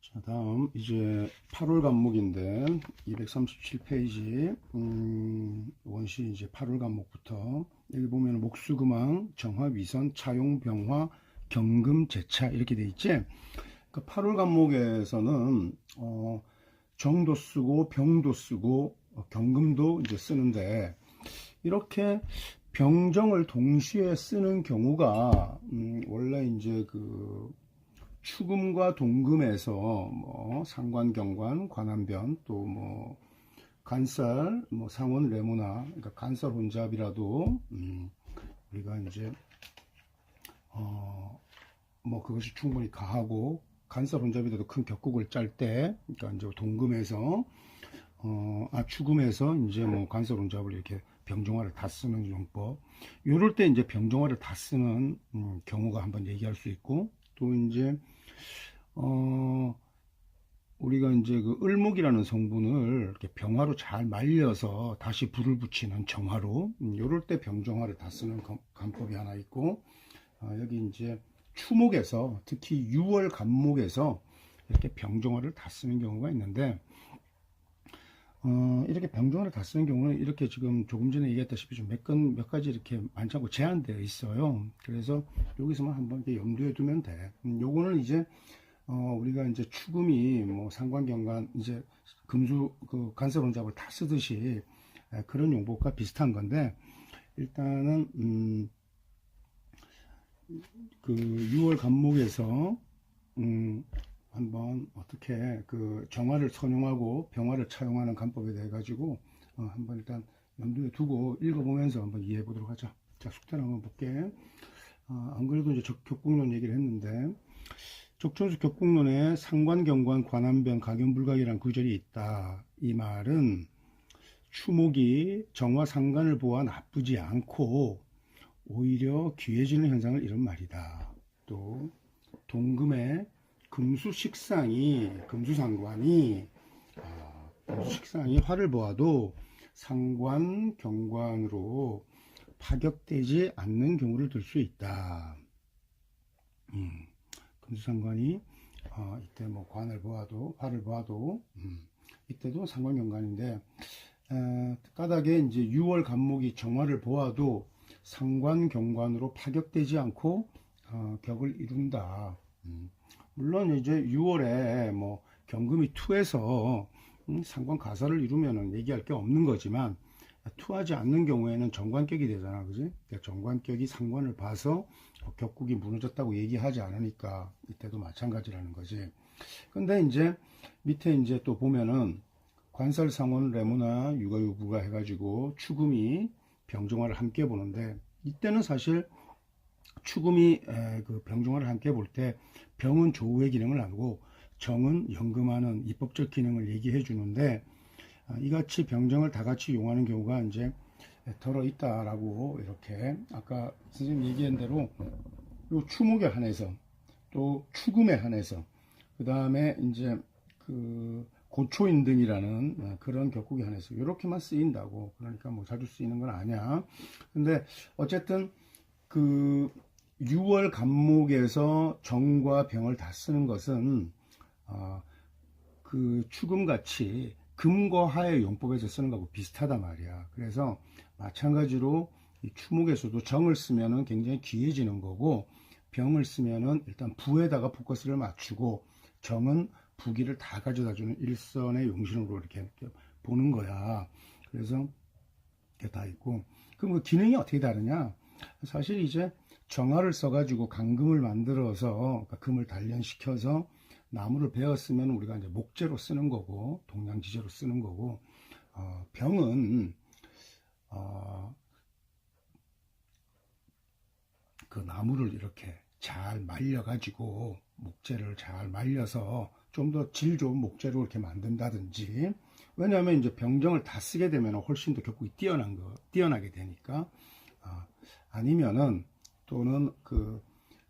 자, 다음 이제 8월 간목인데 237페이지. 음, 원시 이제 8월 간목부터. 여기 보면 목수금왕, 정화위선, 차용병화, 경금제차 이렇게 돼 있지. 그 8월 간목에서는 어, 정도 쓰고 병도 쓰고 어, 경금도 이제 쓰는데 이렇게 병정을 동시에 쓰는 경우가 음, 원래 이제 그 추금과 동금에서 뭐 상관, 경관, 관한변 또 뭐 간살, 뭐 상원, 레모나 그러니까 간살 혼잡이라도 음, 우리가 이제 어 뭐 그것이 충분히 가하고 간살 혼잡이라도 큰 격국을 짤 때 그러니까 이제 동금에서 어 아 추금에서 이제 뭐 간살 혼잡을 이렇게 병정화를 다 쓰는 용법. 요럴 때 이제 병정화를 다 쓰는 음, 경우가 한번 얘기할 수 있고 또 이제 어 우리가 이제 그 을목이라는 성분을 이렇게 병화로 잘 말려서 다시 불을 붙이는 정화로 음, 요럴 때 병정화를 다 쓰는 감- 간법이 하나 있고 아, 여기 이제 추목에서 특히 6월 간목에서 이렇게 병정화를 다 쓰는 경우가 있는데 어, 이렇게 병정화를 다 쓰는 경우는 이렇게 지금 조금 전에 얘기했다시피 좀 몇 건, 몇 가지 이렇게 많지 않고 제한되어 있어요. 그래서 여기서만 한번 이렇게 염두에 두면 돼. 음, 요거는 이제, 어, 우리가 이제 추금이 뭐 상관경관, 이제 금수, 그 간섭원잡을 다 쓰듯이 에, 그런 용법과 비슷한 건데, 일단은, 음, 그 6월 간목에서, 음, 한번 어떻게 그 정화를 선용하고 병화를 차용하는 간법에 대해 가지고 어, 한번 일단 염두에 두고 읽어보면서 한번 이해해 보도록 하자. 자, 숙제를 한번 볼게. 어, 안 그래도 이제 적- 격국론 얘기를 했는데 적천수 격국론에 상관경관 관한변 가견불각이라는 구절이 있다. 이 말은 추목이 정화 상관을 보아 나쁘지 않고 오히려 귀해지는 현상을 이런 말이다. 또 동금의 금수식상이 금수상관이 아, 금수식상이 화를 보아도 상관 경관으로 파격되지 않는 경우를 들 수 있다. 음, 금수상관이 아, 이때 뭐 관을 보아도 화를 보아도 음, 이때도 상관 경관인데 에, 까닭에 이제 6월 간목이 정화를 보아도 상관 경관으로 파격되지 않고 어, 격을 이룬다. 음. 물론 이제 6월에 뭐 경금이 투해서 음, 상관 가설을 이루면은 얘기할 게 없는 거지만 투하지 않는 경우에는 정관격이 되잖아, 그지? 그러니까 정관격이 상관을 봐서 어, 격국이 무너졌다고 얘기하지 않으니까 이때도 마찬가지라는 거지. 근데 이제 밑에 이제 또 보면은 관살 상원 레모나 육아유부가 해가지고 추금이 병정화를 함께 보는데 이때는 사실 추금이 에, 그 병정화를 함께 볼 때 병은 조우의 기능을 나누고 정은 연금하는 입법적 기능을 얘기해 주는데 아, 이같이 병정을 다 같이 용하는 경우가 이제 덜어 있다라고 이렇게 아까 선생님 얘기한 대로 요 추목에 한해서 또 추금에 한해서 그 다음에 이제 그 고초인 등이라는 어, 그런 격국에 한해서 이렇게만 쓰인다고 그러니까 뭐 자주 쓰이는 건 아니야. 근데 어쨌든 그 6월 간목에서 정과 병을 다 쓰는 것은 어, 그 추금같이 금과 화의 용법에서 쓰는 거하고 비슷하단 말이야. 그래서 마찬가지로 이 추목에서도 정을 쓰면은 굉장히 귀해지는 거고 병을 쓰면은 일단 부에다가 포커스를 맞추고 정은 부기를 다 가져다 주는 일선의 용신으로 이렇게, 보는 거야. 그래서 이렇게 다 있고 그럼 그 기능이 어떻게 다르냐? 사실 이제 정화를 써가지고 강금을 만들어서 그러니까 금을 단련시켜서 나무를 베었으면 우리가 이제 목재로 쓰는 거고 동양지재로 쓰는 거고 어, 병은 어, 그 나무를 이렇게 잘 말려가지고 목재를 잘 말려서 좀 더 질 좋은 목재로 이렇게 만든다든지 왜냐하면 이제 병정을 다 쓰게 되면 훨씬 더 격국이 뛰어난 거 뛰어나게 되니까 아, 아니면은 또는 그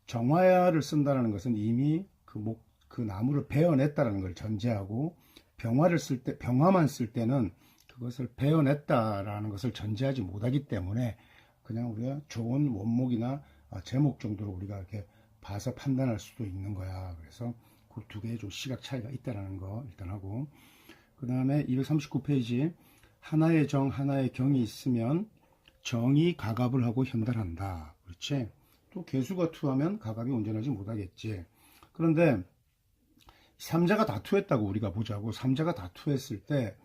정화야를 쓴다는 것은 이미 그 목, 그 나무를 베어냈다는 걸 전제하고 병화를 쓸 때, 병화만 쓸 때는 그것을 베어냈다라는 것을 전제하지 못하기 때문에 그냥 우리가 좋은 원목이나 아, 제목 정도로 우리가 이렇게 봐서 판단할 수도 있는 거야. 그래서 그 두 개의 좀 시각 차이가 있다라는 거 일단 하고 그 다음에 239페이지 하나의 정 하나의 경이 있으면 정이 가갑을 하고 현달한다. 그렇지? 또 개수가 투하면 가갑이 온전하지 못하겠지. 그런데 삼자가 다투했다고 우리가 보자고 삼자가 다투했을 때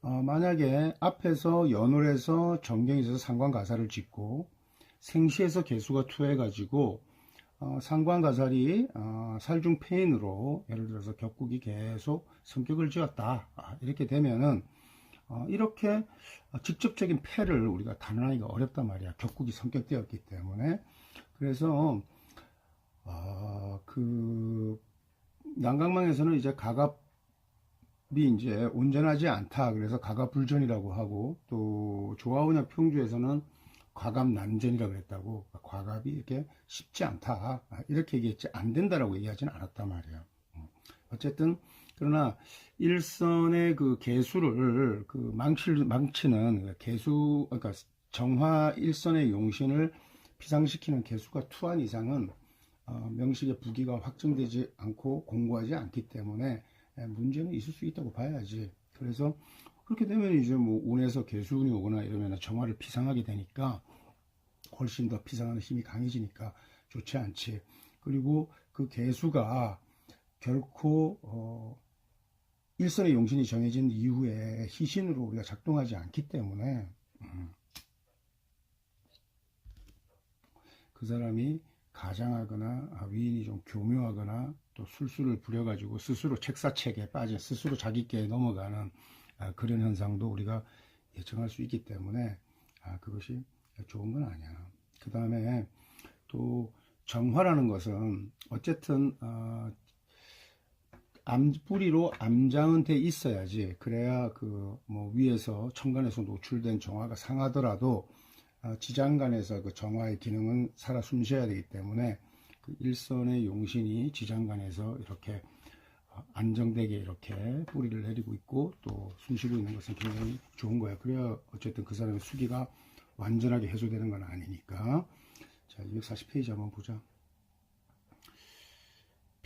어, 만약에 앞에서 연월에서 정경이 있어서 상관가사를 짓고 생시에서 개수가 투해가지고 어, 상관가살이 어, 살중패인으로 예를 들어서 격국이 계속 성격을 지었다 아, 이렇게 되면은 어, 이렇게 직접적인 패를 우리가 단언하기가 어렵단 말이야 격국이 성격되었기 때문에 그래서 어, 그 난강망에서는 이제 가갑이 이제 온전하지 않다. 그래서 가갑불전이라고 하고 또 조화원역 평주에서는 과갑난전이라고 그랬다고 과갑이 이렇게 쉽지 않다. 이렇게 얘기했지 안 된다라고 얘기하지는 않았단 말이에요. 어쨌든 그러나 일선의 그 개수를 그 망치 망치는 개수 그러니까 정화 일선의 용신을 피상시키는 개수가 투한 이상은 어, 명식의 부기가 확정되지 않고 공고하지 않기 때문에 에, 문제는 있을 수 있다고 봐야지. 그래서 그렇게 되면 이제 뭐 운에서 개수운이 오거나 이러면 정화를 피상하게 되니까 훨씬 더 피상하는 힘이 강해지니까 좋지 않지. 그리고 그 개수가 결코 어, 일선의 용신이 정해진 이후에 희신으로 우리가 작동하지 않기 때문에 음, 그 사람이 가장하거나 위인이 좀 교묘하거나 또 술수를 부려가지고 스스로 책사책에 빠져 스스로 자기께 넘어가는 아, 그런 현상도 우리가 예측할 수 있기 때문에 아, 그것이 좋은 건 아니야. 그 다음에 또 정화라는 것은 어쨌든 어, 암 뿌리로 암장은 돼 있어야지 그래야 그 뭐 위에서 천간에서 노출된 정화가 상하더라도 어, 지장간에서 그 정화의 기능은 살아 숨쉬어야 되기 때문에 그 일선의 용신이 지장간에서 이렇게 어, 안정되게 이렇게 뿌리를 내리고 있고 또 숨쉬고 있는 것은 굉장히 좋은 거예요. 그래야 어쨌든 그 사람의 수기가 완전하게 해소되는 건 아니니까. 자, 240페이지 한번 보자.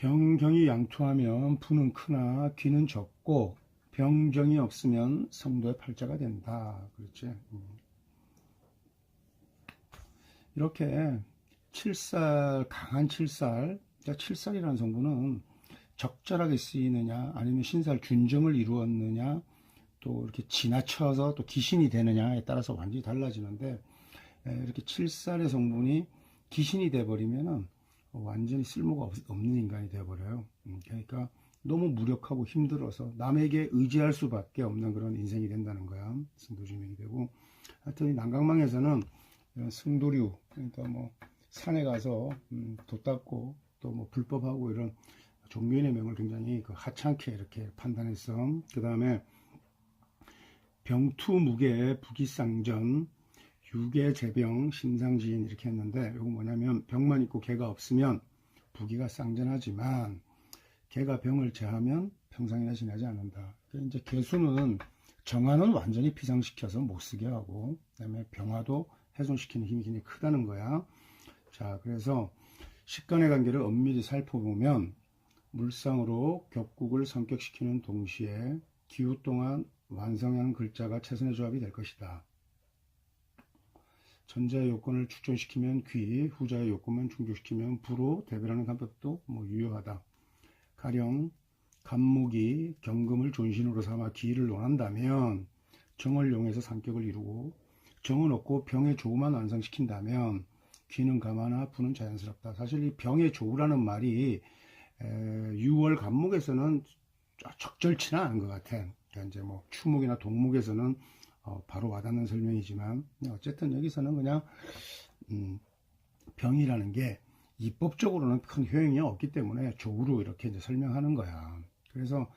병경이 양투하면 부는 크나 귀는 적고 병정이 없으면 성도의 팔자가 된다. 그렇지? 음. 이렇게 칠살 강한 칠살 그러니까 칠살이라는 성분은 적절하게 쓰이느냐 아니면 신살 균정을 이루었느냐 또 이렇게 지나쳐서 또 기신이 되느냐에 따라서 완전히 달라지는데 이렇게 칠살의 성분이 기신이 돼버리면은 완전히 쓸모가 없 는 인간이 돼버려요. 음, 그러니까 너무 무력하고 힘들어서 남에게 의지할 수밖에 없는 그런 인생이 된다는 거야. 승도주민이 되고 하여튼 이 난강망에서는 승도류 그러니까 뭐 산에 가서 음, 돛 닦고 또 뭐 불법하고 이런 종교인의 명을 굉장히 그 하찮게 이렇게 판단했어. 그 다음에 병투무계 부기상전 유계 재병 신상지인 이렇게 했는데 이거 뭐냐면 있고 개가 없으면 부기가 쌍전하지만 개가 병을 제하면 평상이나 지나지 않는다. 그러니까 이제 개수는 정화는 완전히 피상시켜서 못 쓰게 하고 그다음에 병화도 훼손시키는 힘이 굉장히 크다는 거야. 자, 그래서 식간의 관계를 엄밀히 살펴보면 물상으로 격국을 성격시키는 동시에 기후 동안 완성한 글자가 최선의 조합이 될 것이다. 전자의 요건을 축전시키면 귀, 후자의 요건만 충족시키면 부로 대별하는 간법도 뭐 유효하다. 가령 간목이 경금을 존신으로 삼아 기를 논한다면 정을 용해서 상격을 이루고 정은 없고 병의 조우만 완성시킨다면 귀는 감하나 부는 자연스럽다. 사실 이 병의 조우라는 말이 6월 간목에서는 적절치는 않은 것 같아. 그러니까 이제 뭐 추목이나 동목에서는 어 바로 와닿는 설명이지만 어쨌든 여기서는 그냥 음 병이라는 게 입법적으로는 큰 효용이 없기 때문에 조우로 이렇게 이제 설명하는 거야. 그래서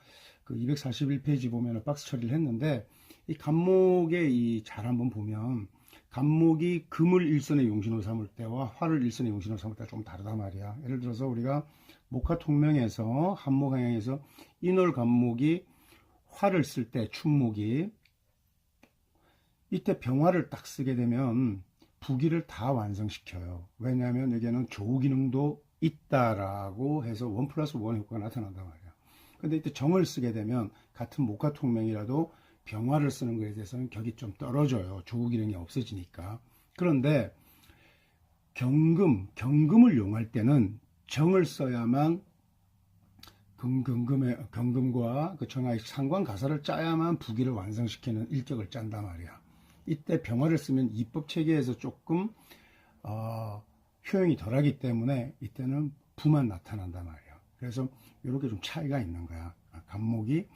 그 241페이지 보면 박스 처리를 했는데 이 간목의 이 잘 한번 보면 간목이 금을 일선의 용신으로 삼을 때와 화를 일선의 용신으로 삼을 때가 좀 다르다 말이야. 예를 들어서 우리가 목화 통명에서 한목강양에서 인월 간목이 화를 쓸때 춘목이 이때 병화를 딱 쓰게 되면 부기를 다 완성시켜요. 왜냐하면 여기에는 조우 기능도 있다라고 해서 원 플러스 원 효과가 나타난단 말이야. 근데 이때 정을 쓰게 되면 같은 목화 통명이라도 병화를 쓰는 것에 대해서는 격이 좀 떨어져요. 조우 기능이 없어지니까. 그런데 경금, 경금을 이용할 때는 정을 써야만 금금금의 경금과 그 정화의 상관 가사를 짜야만 부기를 완성시키는 일격을 짠단 말이야. 이때 병화를 쓰면 입법 체계에서 조금 어, 효용이 덜하기 때문에 이때는 부만 나타난단 말이야. 그래서 이렇게 좀 차이가 있는 거야. 아, 간목이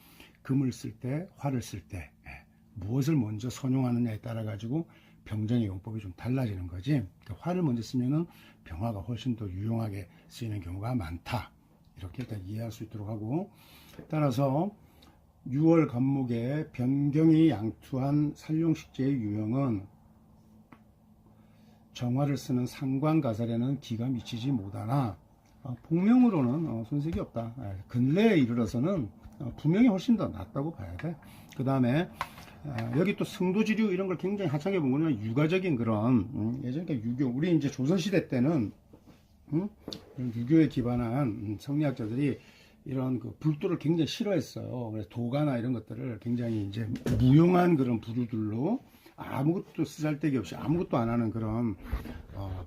금을 쓸 때, 화를 쓸때 예, 무엇을 먼저 선용하느냐에 따라 가지고 병정의 용법이 좀 달라지는 거지. 그 화를 먼저 쓰면은 병화가 훨씬 더 유용하게 쓰이는 경우가 많다. 이렇게 일단 이해할 수 있도록 하고 따라서 6월 간목의 변경이 양투한 살용식재의 유형은 정화를 쓰는 상관가살에는 기가 미치지 못하나 어, 복명으로는 어, 손색이 없다. 예, 근래에 이르러서는 어, 분명히 훨씬 더 낫다고 봐야 돼. 그 다음에 아, 여기 또 승도지류 이런 걸 굉장히 하찮게 본 거는 육아적인 그런 음, 예전 그 유교 우리 이제 조선시대 때는 음? 유교에 기반한 음, 성리학자들이 이런 그 불도를 굉장히 싫어했어요. 그래서 도가나 이런 것들을 굉장히 이제 무용한 그런 부류들로 아무것도 쓰잘데기 없이 아무것도 안 하는 그런 어,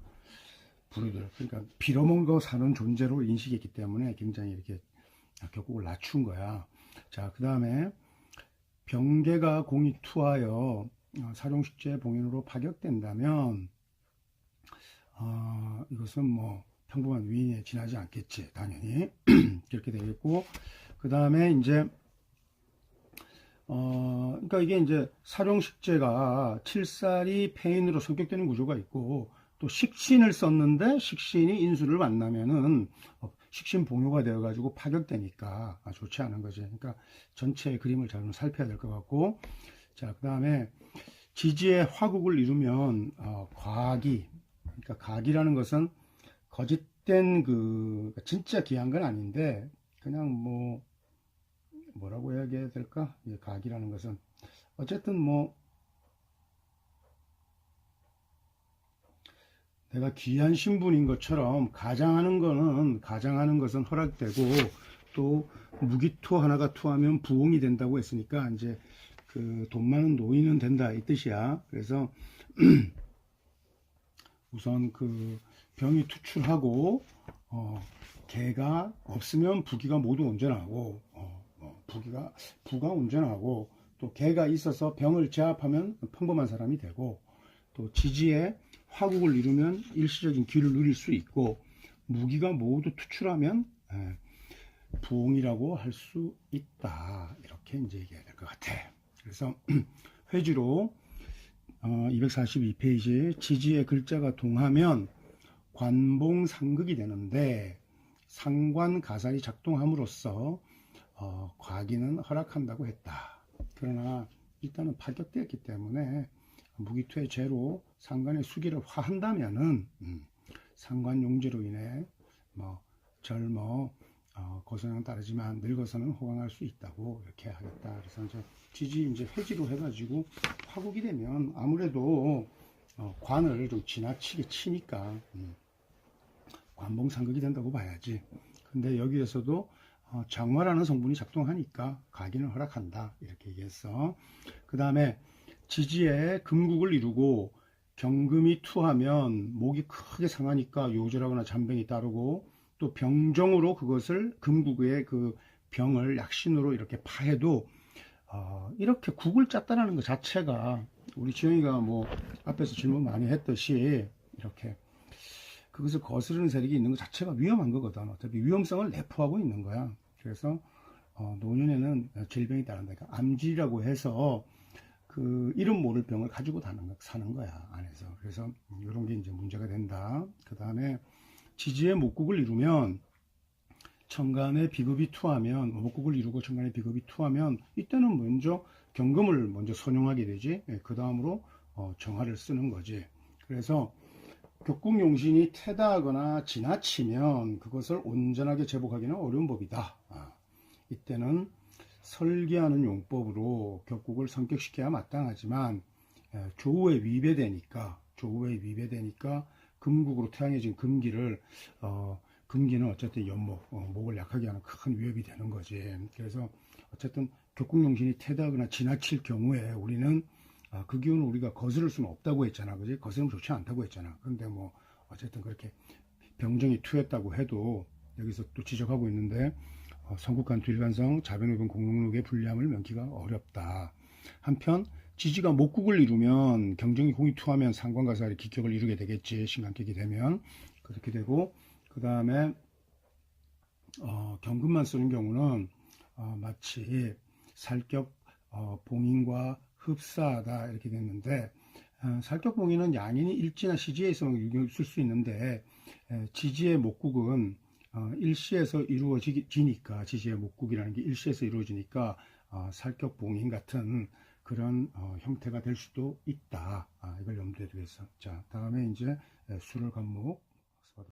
부류들. 그러니까 빌어먹고 사는 존재로 인식했기 때문에 굉장히 이렇게 격국을 낮춘 거야. 자, 그 다음에 병계가 공이 투하여 어, 사룡식재 봉인으로 파격된다면 어, 이것은 뭐 평범한 위인에 지나지 않겠지 당연히. 그렇게 되겠고 그 다음에 이제 어 그러니까 이게 이제 사룡식재가 칠살이 폐인으로 성격되는 구조가 있고 또 식신을 썼는데 식신이 인수를 만나면은 어, 식신 봉요가 되어 가지고 파격되니까 아, 좋지 않은 거지. 그러니까 전체 그림을 잘좀 살펴야 될 것 같고 자 그 다음에 지지의 화국을 이루면 어, 과기 그러니까 각이라는 것은 거짓된 그 진짜 귀한 건 아닌데 그냥 뭐 뭐라고 이야기해야 될까? 이 각이라는 것은 어쨌든 뭐 내가 귀한 신분인 것처럼 가장하는 거는 가장하는 것은 허락되고 또 무기투 하나가 투하면 부엉이 된다고 했으니까 이제 그 돈 많은 노인은 된다 이 뜻이야. 그래서 우선 그 병이 투출하고 어, 개가 없으면 부기가 모두 온전하고 어, 어, 부기가 부가 온전하고 또 개가 있어서 병을 제압하면 평범한 사람이 되고 또 지지에 화국을 이루면 일시적인 기를 누릴 수 있고 무기가 모두 투출하면 예, 부엉이라고 할 수 있다 이렇게 이제 얘기해야 될 것 같아. 그래서 회지로 어, 242페이지 지지의 글자가 동하면 관봉 상극이 되는데 상관 가살이 작동함으로써 어, 과기는 허락한다고 했다. 그러나 일단은 파격되었기 때문에 무기투의 죄로 상관의 수기를 화한다면은 음, 상관 용지로 인해 뭐 젊어 어, 고소양 따르지만 늙어서는 호강할 수 있다고 이렇게 하겠다. 그래서 이제 지지 이제 회지로 해가지고 화국이 되면 아무래도 어, 관을 좀 지나치게 치니까 음, 관봉 상극이 된다고 봐야지. 근데 여기에서도 어, 장화라는 성분이 작동하니까 가기는 허락한다 이렇게 얘기했어. 그 다음에 지지에 금국을 이루고 경금이 투하면 목이 크게 상하니까 요절하거나 잔병이 따르고 또 병정으로 그것을 금국의 그 병을 약신으로 이렇게 파해도 어, 이렇게 국을 짰다는 것 자체가 우리 지영이가 뭐 앞에서 질문 많이 했듯이 이렇게 그것을 거스르는 세력이 있는 것 자체가 위험한 거거든. 어차피 위험성을 내포하고 있는 거야. 그래서 어, 노년에는 질병이 따른다. 그러니까 암질이라고 해서 그 이름 모를 병을 가지고 사는 거야 안에서. 그래서 이런 게 이제 문제가 된다. 그 다음에 지지의 목국을 이루면 청간의 비급이 투하면 목국을 이루고 청간의 비급이 투하면 이때는 먼저 경금을 먼저 선용하게 되지. 그 다음으로 어, 정화를 쓰는 거지. 그래서 격국용신이 태다하거나 지나치면 그것을 온전하게 제복하기는 어려운 법이다. 아, 이때는 설계하는 용법으로 격국을 성격시켜야 마땅하지만 에, 조우에 위배되니까 조우에 위배되니까 금국으로 태양해진 금기를 어, 금기는 어쨌든 연목, 어, 목을 약하게 하는 큰 위협이 되는 거지. 그래서 어쨌든 격국용신이 태다하거나 지나칠 경우에 우리는 아, 그 기운을 우리가 거스를 수는 없다고 했잖아. 그지? 거스르면 좋지 않다고 했잖아. 근데 뭐 어쨌든 그렇게 병정이 투였다고 해도 여기서 또 지적하고 있는데 어, 성국간 두일간성 자변의분 공록록의 불리함을 명기가 어렵다. 한편 지지가 목국을 이루면 경정이 공이 투하면 상관가살이 기격을 이루게 되겠지. 신간격이 되면 그렇게 되고 그 다음에 어, 경금만 쓰는 경우는 어, 마치 살격 어, 봉인과 흡사하다 이렇게 됐는데 어, 살격 봉인은 양인이 일지나 시지에서 쓸 수 있는데 에, 지지의 목국은 어, 일시에서 이루어지니까 지지의 목국이라는 게 일시에서 이루어지니까 어, 살격 봉인 같은 그런 어, 형태가 될 수도 있다. 아, 이걸 염두에 두겠어. 자, 다음에 이제 에, 수를 관목